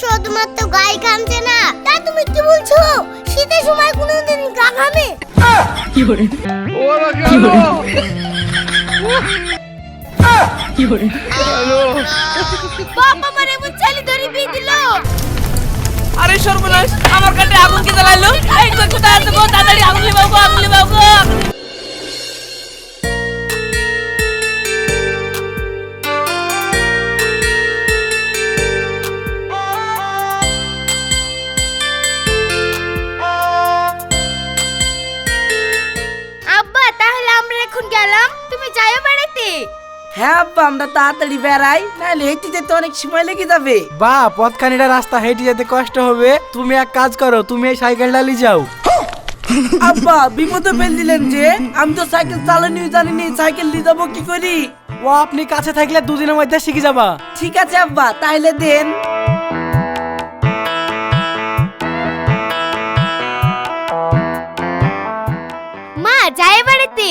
শুধুমাত্র গায়ে ঘামছে না। তা তুমি কি বলছো? শীতের সময় কোনোদিন গা ঘামে? বাবা এমন ছেলে ধরে বিয়ে দিল। আরে সর্বনাশ, আমার কাছে আগুন কে জ্বালাইলো? এই কোথায় আছে গো? তাড়াতাড়ি আগুন লিবাও গো, আগুন লিবাও গো। হ্যাঁ আব্বা আমরা তাড়াতাড়ি বেড়াই নাহলে হেঁটে যেতে অনেক সময় লেগে যাবে। বা পথখানিটা রাস্তা হেঁটে যেতে কষ্ট হবে। তুমি এক কাজ করো তুমি এই সাইকেলটা নিয়ে যাও। আব্বা বিপদে ফেল দিলেন যে আমি তো সাইকেল চালানিও জানিনি সাইকেল নিয়ে যাব কি করি? ও আপনি কাছে থাকলে দুদিনের মধ্যে শিখে যাবা। ঠিক আছে আব্বা তাইলে দেন। মা যাই বেড়াতে।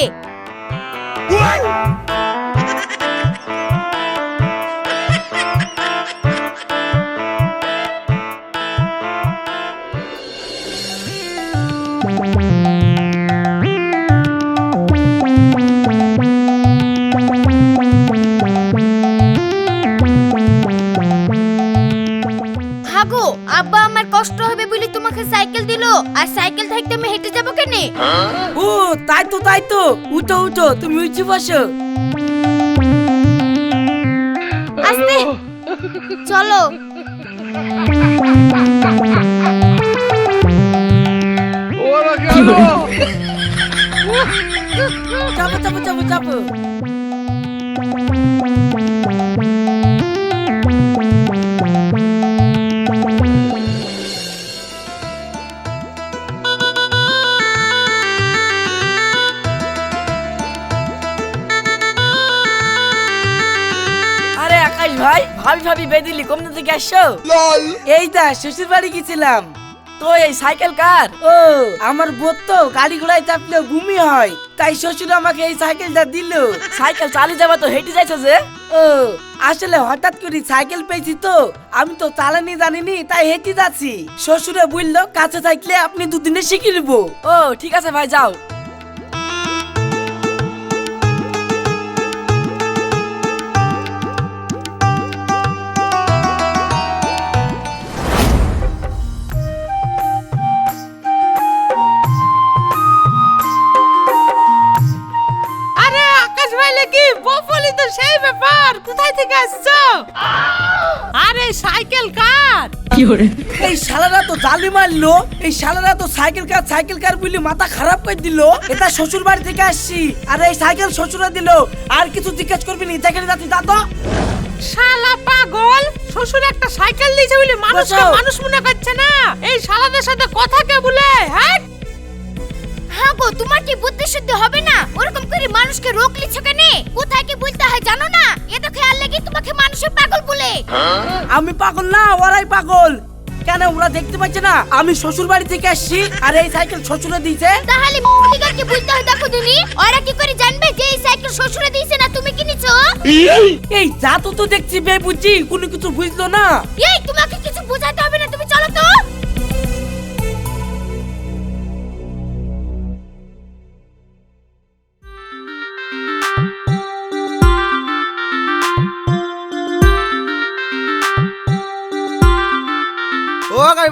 আর সাইকেল থাকতে আমি হেঁটে যাব কেনে? ও তাই তো তাই তো। উঠো উঠো তুমি উঠে বসো। আস্তে চলো। চাপো চাপো চাপো চাপো আকাশ ভাই ভাবি ভাবি বেদিলি কমতে থেকে আসছো? এই দা শ্বশুর বাড়ি গেছিলাম। তো এই সাইকেল কার? ও আমার বোধ তো গাড়ি ঘোড়ায় চাপলে ঘুমি হয়। তাই শ্বশুর আমাকে এই সাইকেলটা দিল। সাইকেল চালিয়ে যাবা তো হেঁটে যাইছো যে? ও আসলে হঠাৎ করে সাইকেল পেয়েছি তো। আমি তো চালানি জানিনি তাই হেঁটে যাচ্ছি। শ্বশুরে বলল কাছে থাকলে আপনি দুদিনে শিখে নেব। ও ঠিক আছে ভাই যাও। আরে সাইকেল কার? এই শালারা তো জালি মারলো এই শালারা তো সাইকেল কার সাইকেল কার বলি মাথা খারাপ করে দিল। এটা শ্বশুর বাড়ি থেকে আসছি। আর এই সাইকেল শ্বশুরে দিল। আর কিছু জিজ্ঞেস করবি নি? যেখানে যাচ্ছি তো শালা পাগল শ্বশুর একটা সাইকেল দিয়েছে বলে মানুষকে মানুষ মনে করছে না? এই শালাদের সাথে কথা কে বলে হ্যাঁ? হ্যাঁ গো তোমার কি বুদ্ধি শুদ্ধি হবে না? ওরকম করে মানুষকে রোক লিচ্ছ কেন? কোথায় কি বলতে হয় জানো না? খেয়াল লাগি তোমাকে মানুষের পাগল বলে। আমি পাগল না ওরাই পাগল। কেন ওরা দেখতে পাচ্ছে না? আমি শ্বশুর বাড়ি থেকে আসছি আর এই সাইকেল শ্বশুরে দিয়েছে। তাহলে কি বুঝতে হয় দেখো তুমি ওরা কি করে জানবে যে এই সাইকেল শ্বশুরে দিয়েছে না তুমি কিনেছো? এই যা তো তো দেখছি বে বুঝছি কোনো কিছু বুঝলো না। এই তোমাকে কিছু বোঝাতে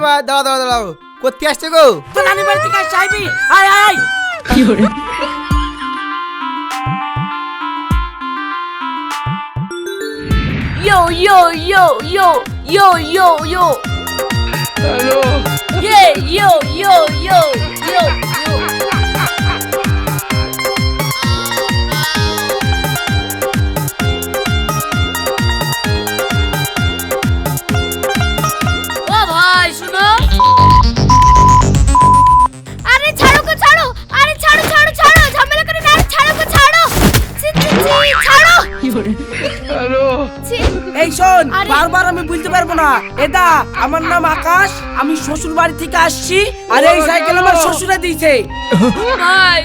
দাঁড়াও দাঁড়াও দাঁড়াও কোথায় আসছে গো তো নানি বাড়ি থেকে আসছি আইবি আয় আয় আয় Yo yo yo yo yo yo yo. Hello. Yeah yo yo yo yo yo. না। এদা, আমার নাম আকাশ, আমি শ্বশুর বাড়ি থেকে আসছি, আর এই সাইকেল আমার শ্বশুরে দিয়েছে।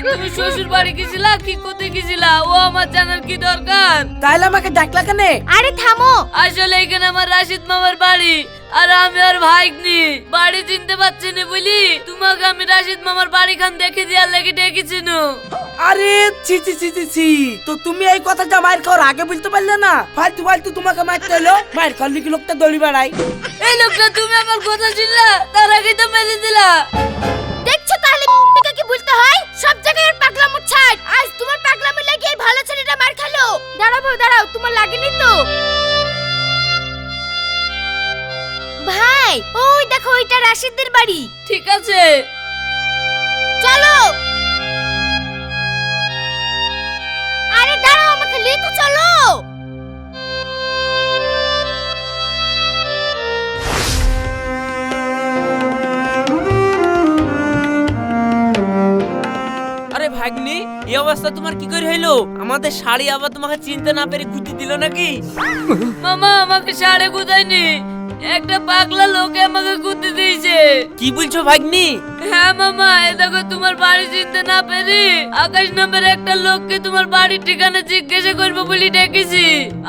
তুমি শ্বশুর বাড়ি গেছিলা? কি কোথায় গেছিলা ও আমার জানার কি দরকার? তাইলে আমাকে ডাকলা কেন? আরে থামো। আসলে এখানে আমার রাশিদ মামার বাড়ি আর আমি আর ভাইগনি। বাড়ি চিনতে পারছি না বলি তোমাকে আমি রাশিদ মামার বাড়ি খান দেখে দেওয়ার লেগে ডেকেছি নু আরে ছি ছি ছি ছি ছি। তো তুমি এই কথাটা মায়ের খাওয়ার আগে বলতে পারলে না? ফালতু ফালতু তোমাকে মারতে হলো মায়ের খাওয়ার লিখে লোকটা দড়ি বেড়াই এই লোকটা তুমি আমার কথা শুনলা? তার আগে তো মেরে দিলা। দেখছ তাহলে বলতে হয়? সব জায়গায় ওর পাগলামো ছাড়। আজ তোমার পাগলামো লাগে এই ভালো ছেলেটা মার খালো। দাঁড়াবো দাঁড়াও তোমার লাগেনি তো? ভাই ওই দেখো ওইটা রাশিদের বাড়ি। ঠিক আছে। চলো। এই অবস্থা তোমার কি করে হইল? আমাদের শাড়ি আবার তোমাকে চিনতে না পেরে গুটি দিল নাকি? মামা আমাকে শাড়ি গুঁজায়নি। একটা পাগলা লোকে আমাকে গুঁতে দিয়েছে। কি বলছো ভাগ্নি? হ্যাঁ মামা, এ দেখো তোমার বাড়ি চিনতে না পেরে আকাশ নামের একটা লোককে তোমার বাড়ির ঠিকানা জিজ্ঞাসা করব বলে ডেকেছি।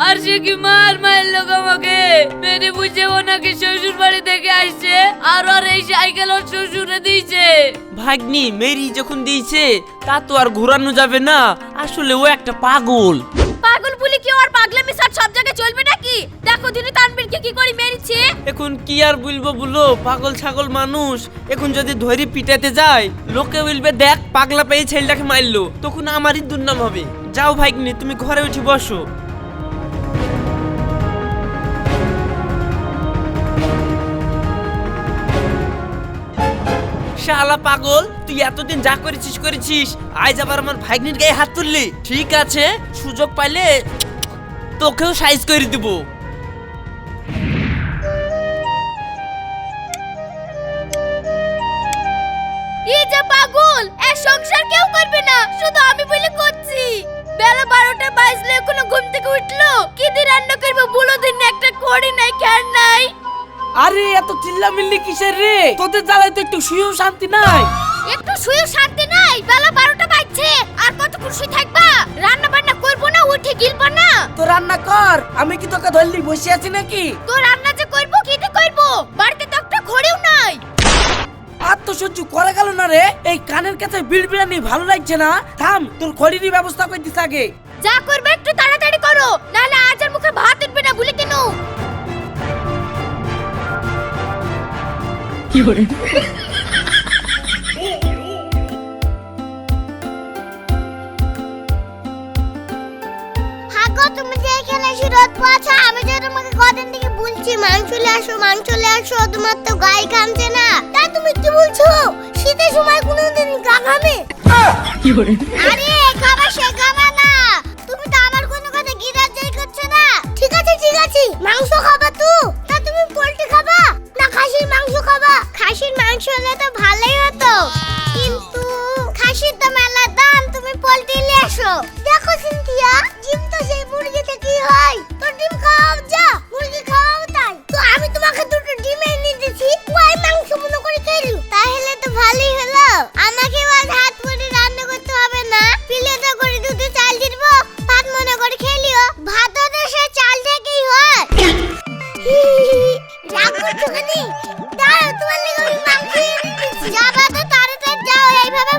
আর সে কি মার মায়ের লোক আমাকে? মেরে ও নাকি শ্বশুর বাড়ি থেকে আসছে, আর আর এই সাইকেল ওর শ্বশুরে দিয়েছে। ভাগ্নি, মেরি যখন দিয়েছে, তা তো আর ঘোরানো যাবে না। আসলে ও একটা পাগল। পাগল বলি কি আর পাগলামি সার সব জায়গায় চলবে নাকি? দেখো দিনে তানবীরকে কি করে মেরেছে। এখন কি আর বলব বলো? পাগল ছাগল মানুষ। এখন যদি ধরি পিটাতে যায়, লোকে বলবে, দেখ, পাগলা পেয়ে ছেলেটাকে মারলো। তখন আমারই দুর্নাম হবে। যাও ভাগ্নি তুমি ঘরে উঠে বসো। শালা পাগল তুই এতদিন যা করেছিস করেছিস আজ আবার আমার ভাগ্নির গায়ে হাত তুললি? ঠিক আছে সুযোগ পাইলে তোকেও সাইজ করে দিব। এই যে পাগল এ সংসার কেউ করবে না শুধু আমি বলে করছি। বেলা বারোটা বাজলে এখনও ঘুম থেকে উঠল কি দিয়ে রান্না করব বলো দিন একটা করি নাই খেয়ার নাই। আরে এত চিল্লামিল্লি কিসের রে? তোদের জ্বালায় তো একটু শুয়েও শান্তি নাই। একটু শুয়ে শান্তি নাই বেলা বারোটা বাজছে আর কতক্ষণ শুয়ে থাকবা? রান্না বান্না করব না উঠে গিলবো না? তো রান্না কর আমি কি তোকে ধরলি বসে আছি নাকি? তো রান্না যে করব কি দিয়ে করব? বাড়িতে তো একটা ঘরেও নাই। আর তো সহ্য করা গেল না রে এই কানের কাছে বিড় বিড়ানি ভালো লাগছে না? থাম তোর খড়িরই ব্যবস্থা করে দিস আগে। যা করবে একটু তাড়াতাড়ি করো নাহলে আজ আর মুখে ভাত উঠবে না ভুলে কেন? হাগো আসো গায়ে কামছে না। তা তুমি কি বলছো? শীতের সময় কোনোদিন গা ঘামে? আরে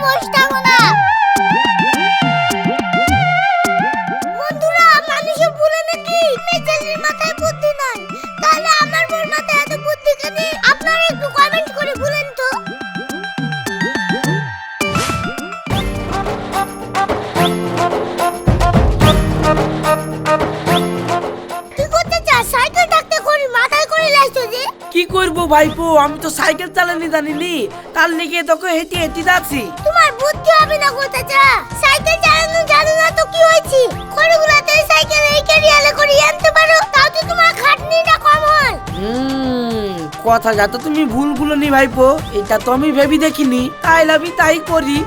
এইভাবে বসে ভাইপো আমি তো সাইকেল চালানি জানিনি। তার লেগে তোকে হেঁটে হেঁটে যাচ্ছি। তোমার বুদ্ধি হবে না গো চা সাইকেল চালানো জানো না তো কি হয়েছে? খড়গুলাতে সাইকেল এই ক্যারিয়ালে করে আনতে পারো তাও তো তোমার খাটনিটা কম হয়। হুম কথা যা তো তুমি ভুল নি ভাইপো এটা তো আমি ভেবে দেখিনি। তাই লাভি তাই করি।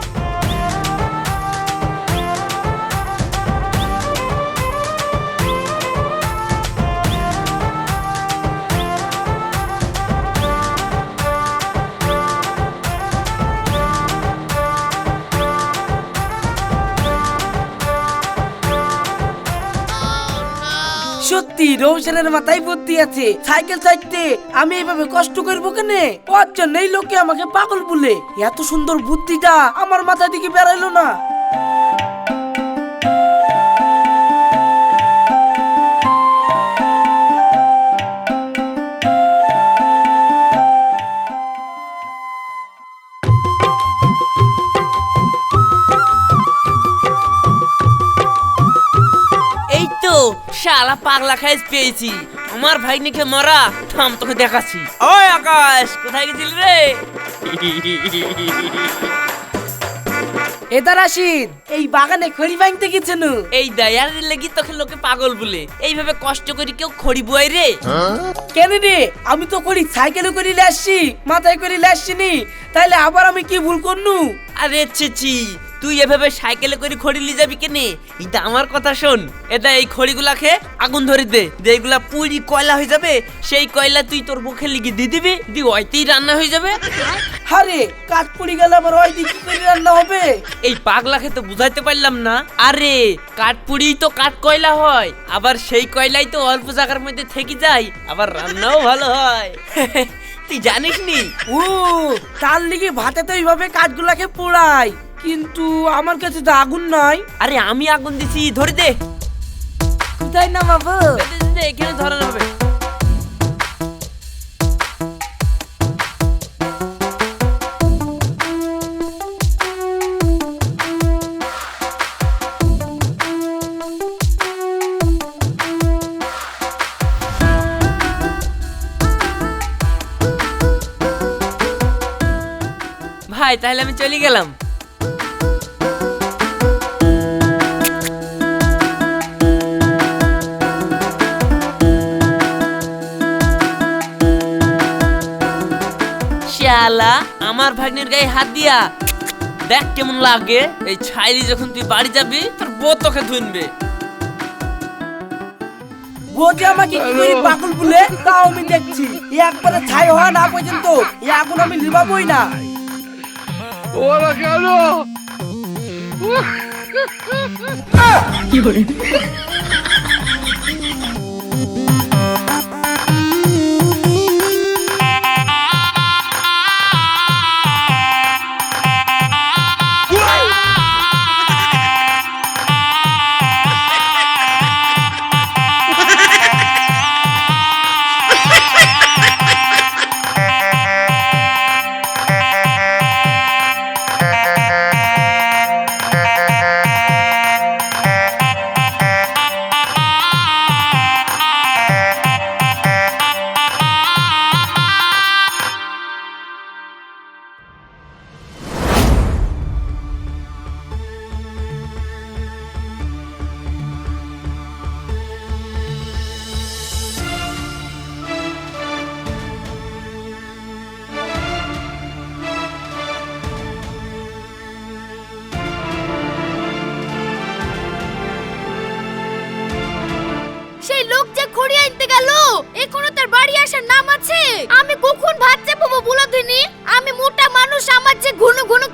সত্যি রোশনের মাথায় বুদ্ধি আছে। সাইকেল চাইতে আমি এইভাবে কষ্ট করব কেন? ওর জন্যই লোকে আমাকে পাগল বলে। এত সুন্দর বুদ্ধিটা আমার মাথা দিকে বেড়াইলো না। শালা পাগলা খাইজ পেয়েছি। আমার ভাগ্নিকে মারা থাম তোকে দেখাচ্ছি। ওই আকাশ কোথায় গেছিলি রে? এদার আসিন এই বাগানে খড়ি ভাঙতে গেছেন এই দায়ারের লেগে তোকে লোকে পাগল বলে। এইভাবে কষ্ট করে কেউ খড়ি বয় রে? কেন রে? আমি তো করি সাইকেলে করে আসছি মাথায় করে আসছি নি। তাইলে আবার আমি কি ভুল করনু? আরে চেচি তুই এভাবে সাইকেলে করে খড়ি নিয়ে যাবি কেনে? এটা আমার কথা শোন। এটা এই খড়িগুলা খড়িগুলাকে আগুন ধরে দে। যেগুলা পুরি কয়লা হয়ে যাবে সেই কয়লা তুই তোর মুখে লিখে দিয়ে দিবি দি ওইতেই রান্না হয়ে যাবে। আরে কাঠ পুড়ি গেলে আবার ওই দিকে কি করে রান্না হবে? এই পাগলাকে তো বুঝাইতে পারলাম না। আরে কাঠ কাঠপুরি তো কাঠ কয়লা হয় আবার সেই কয়লাই তো অল্প জায়গার মধ্যে থেকে যায় আবার রান্নাও ভালো হয়। তুই জানিস নি ও তার লিগে ভাতে তো এইভাবে কাঠগুলাকে পোড়াই কিন্তু আমার কাছে তো আগুন নাই। আরে আমি আগুন দিছি ধরে দে। কোথায় দে, দে, এখানে ধরানো হবে। ভাই তাহলে আমি চলে গেলাম। আমার ভাগ্নের গায়ে হাত দিয়া দেখ কেমন লাগে এই ছাইলি যখন তুই বাড়ি যাবি তোর বউ তোকে ধুনবে। বৌদি আমাকে কি করে পাগল বলে তাও আমি দেখছি। একবারে ছাই হওয়া না পর্যন্ত আগুন আমি লিবাবই না। সেই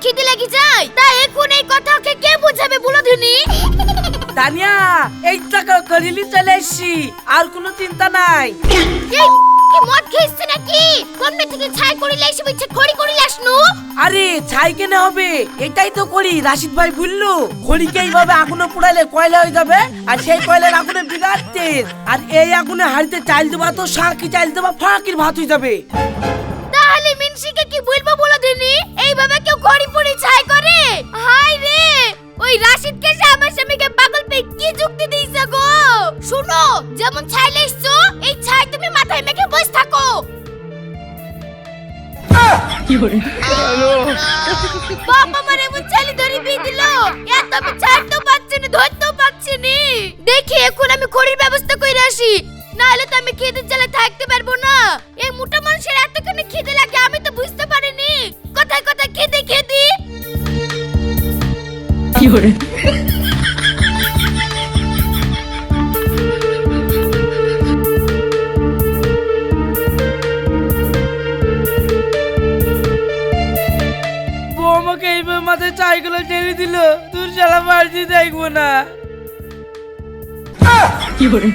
খিদে লেগে যায়। তা এখন এই কথা ওকে কে বোঝাবে বলো দিনি তানিয়া এই টাকা করিলি চলে এসছি আর কোনো চিন্তা নাই। কি মদ খেয়েছে নাকি? কমবে থেকে ছাই করিলে এসে বলছে খড়ি করিলে আসনু? আরে ছাই কেনে হবে? এটাই তো করি রাশিদ ভাই বলল খড়িকে এইভাবে আগুনে পোড়ালে কয়লা হয়ে যাবে? আর সেই কয়লার আগুনে বিরাট তেল। আর এই আগুনে হাড়িতে চাল দেবা তো শাকি চাল দেবা ফাঁকির ভাত হয়ে যাবে। মিনসিকে কি বলব বলো দিনি? এইভাবে কেউ খড়ি পড়ি ছাই করে? হাই রে! ওই রাশিদকে সে আমার স্বামীকে পাগল পেয়ে কি যুক্তি দিয়েছে গো? শুনো, যেমন ছাই লেসছো এই ছাই তুমি মাথায় মেখে বসে থাকো। বাবা আমার এমন চালি ধরে বিয়ে দিল। এত আমি ছাড়তেও পারছি না, ধরতেও পারছি নি। দেখি, এখন আমি খড়ির ব্যবস্থা করে আসি। নাহলে তো আমি খিদে জ্বালা থাকতে পারব না। এই মোটা মানুষের এতখানি খিদে লাগে আমি তো বুঝতে পারিনি। কোথায় কোথায় খিদে খিদি? বউ আমাকে এইভাবে মাথায় চাইগুলো ছেড়ে দিল তোর শালা বাড়ি দেখব না। 有人。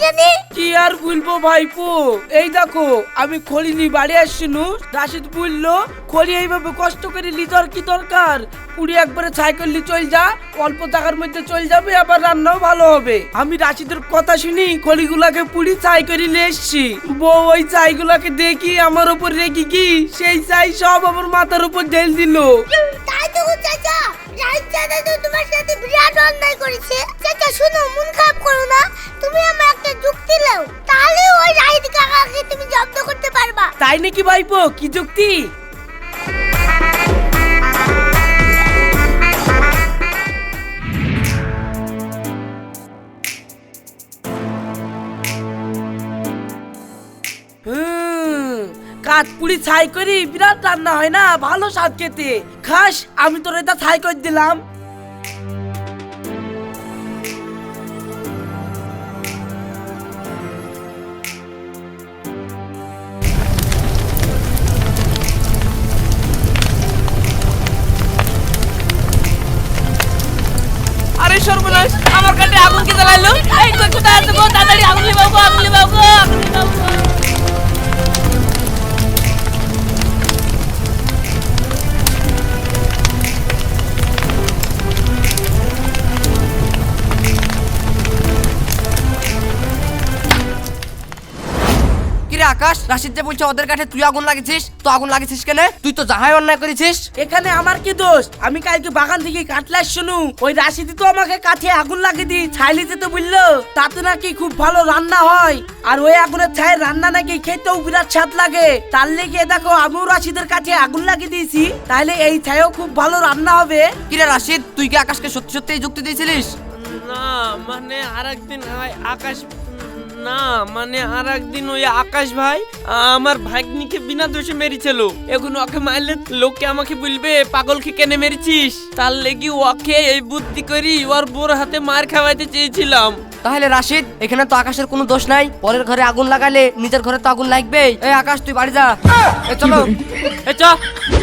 কেন কি আর বলব ভাইপো? এই দেখো আমি খড়ি নিয়ে বাড়ি আসছিনু রাশিদ বলল খড়ি এইভাবে কষ্ট করে লিজার কি দরকার? পুরি একবারে সাইকেল নিয়ে চল যা অল্প টাকার মধ্যে চল যাবে আবার রান্নাও ভালো হবে। আমি রাশিদের কথা শুনি খড়িগুলাকে পুরি চাই করে নিয়ে এসছি। বউ ওই চাইগুলাকে দেখি আমার উপর রেখে কি সেই চাই সব আমার মাথার উপর ঢেল দিল। তাই তো চাচা রাইট চাচা তো তোমার সাথে বিরাট অন্যায় করেছে। চাচা, শোনো, মন খারাপ করো না। তুমি আমার একটা যুক্তি নাও। তাহলে ওই রাইট কাকাকে তুমি জব্দ করতে পারবা। তাই নাকি ভাইপো? কি যুক্তি? কাঠপুরি ছাই করি, বিরাট রান্না হয় না, ভালো স্বাদ খেতে। খাস, আমি তোর এটা ছাই করে দিলাম। আরে সর্বনাশ, আমার কাছে আগুন কে জ্বালাইলো? এই কোথায় আছে গো? তাড়াতাড়ি আগুন লিবাও আগুন লিবাও আগুন লিবাও। আকাশ রাশিদ যে বলছে ওদের কাছে তুই আগুন লাগিয়েছিস? তো আগুন লাগিয়েছিস কেন? তুই তো যাহাই অন্যায় করেছিস। এখানে আমার কি দোষ? আমি কালকে বাগান থেকে কাটলে শুনু। ওই রাশিদি তো আমাকে কাছে আগুন লাগিয়ে দি ছাই নিতে তো বলল তাতে নাকি খুব ভালো রান্না হয়। আর ওই আগুনের ছাই রান্না নাকি খেতেও বিরাট স্বাদ লাগে। তার লেগে দেখো আমিও রাশিদের কাছে আগুন লাগিয়ে দিয়েছি। তাহলে এই ছাইও খুব ভালো রান্না হবে। কিরে রাশিদ তুই কি আকাশকে সত্যি সত্যি যুক্তি দিয়েছিলিস? না মানে আর একদিন আকাশ না মানে আর একদিন ওই আকাশ ভাই আমার ভাগ্নিকে বিনা দোষে মেরেছিল। এখন ওকে মারলে লোকে আমাকে বলবে পাগলকে কেনে মেরেছিস? তার লেগে ওকে এই বুদ্ধি করি ওর বোর হাতে মার খাওয়াইতে চেয়েছিলাম। তাহলে রাশিদ এখানে তো আকাশের কোনো দোষ নাই। পরের ঘরে আগুন লাগালে নিজের ঘরে তো আগুন লাগবে। এই আকাশ তুই বাড়ি যা। এই চলো। এ চ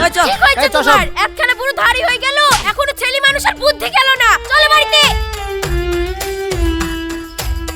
এই চল কি হয়েছে এই সব। তোমার? একখানা পুরো ধারি হয়ে গেল। এখনও ছেলে মানুষের বুদ্ধি গেল না। চলো বাড়িতে।